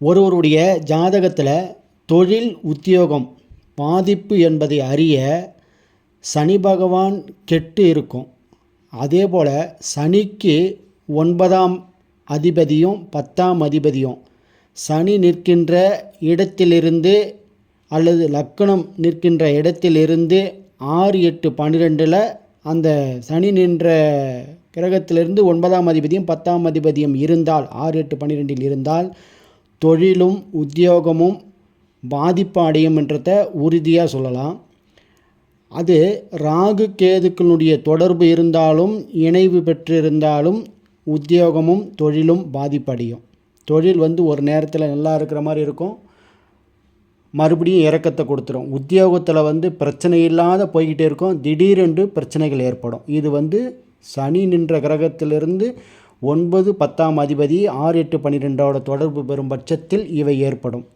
ஒருவருடைய ஜாதகத்தில் தொழில் உத்தியோகம் பாதிப்பு என்பதை அறிய சனி பகவான் கெட்டு இருக்கும். அதே போல் சனிக்கு ஒன்பதாம் அதிபதியும் பத்தாம் அதிபதியும் சனி நிற்கின்ற இடத்திலிருந்து அல்லது லக்கணம் நிற்கின்ற இடத்திலிருந்து ஆறு எட்டு பன்னிரெண்டில் அந்த சனி நின்ற கிரகத்திலிருந்து ஒன்பதாம் அதிபதியும் பத்தாம் அதிபதியும் இருந்தால் ஆறு எட்டு பன்னிரெண்டில் இருந்தால் தொழிலும் உத்தியோகமும் பாதிப்பு என்றத உறுதியாக சொல்லலாம். அது ராகு கேதுக்களுடைய தொடர்பு இருந்தாலும் இணைவு பெற்றிருந்தாலும் உத்தியோகமும் தொழிலும் பாதிப்படையும். தொழில் வந்து ஒரு நேரத்தில் நல்லா இருக்கிற மாதிரி இருக்கும். மறுபடியும் இறக்கத்தை கொடுத்துரும். உத்தியோகத்தில் வந்து பிரச்சனை இல்லாத போய்கிட்டே இருக்கும். திடீரென்று பிரச்சனைகள் ஏற்படும். இது வந்து சனி நின்ற கிரகத்திலிருந்து ஒன்பது பத்தாம் அதிபதி ஆறு எட்டு பன்னிரெண்டோட தொடர்பு பெறும் பட்சத்தில் இவை ஏற்படும்.